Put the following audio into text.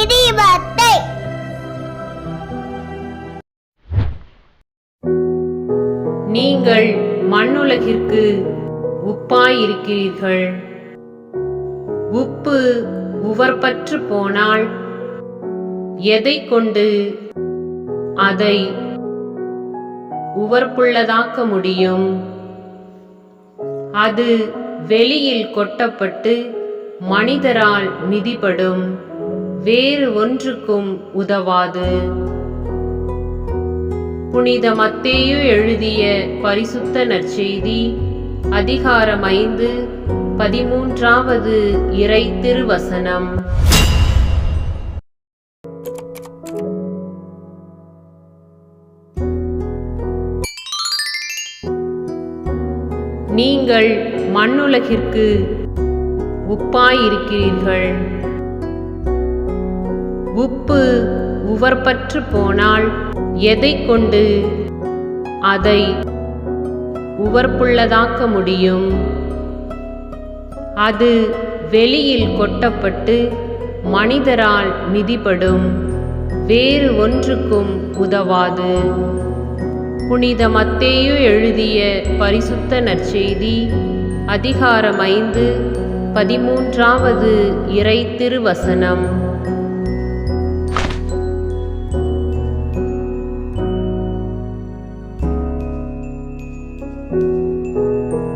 இடிபத்தை நீங்கள் மண்ணுலகிற்கு உப்பாயிருக்கிறீர்கள். உப்பு உவர்பற்று போனால் எதை கொண்டு அதை உவர்ப்புள்ளதாக்க முடியும்? அது வெளியில் கொட்டப்பட்டு மனிதரால் மிதிப்படும் வேறு ஒன்றுக்கும் உதவாது. புனித மத்தேயு எழுதிய பரிசுத்த நற்செய்தி அதிகாரம் ஐந்து பதிமூன்றாவது இறை திருவசனம். நீங்கள் மண்ணுலகிற்கு உப்பாயிருக்கிறீர்கள். உப்பு உவர்பற்று போனால் எதை கொண்டு அதை உவர்ப்புள்ளதாக்க முடியும்? அது வெளியில் கொட்டப்பட்டு மனிதரால் மிதிபடும். வேறு ஒன்றுக்கும் உதவாது. புனித மத்தேயு எழுதிய பரிசுத்த நற்செய்தி அதிகாரம் ஐந்து பதிமூன்றாவது இறை திருவசனம்.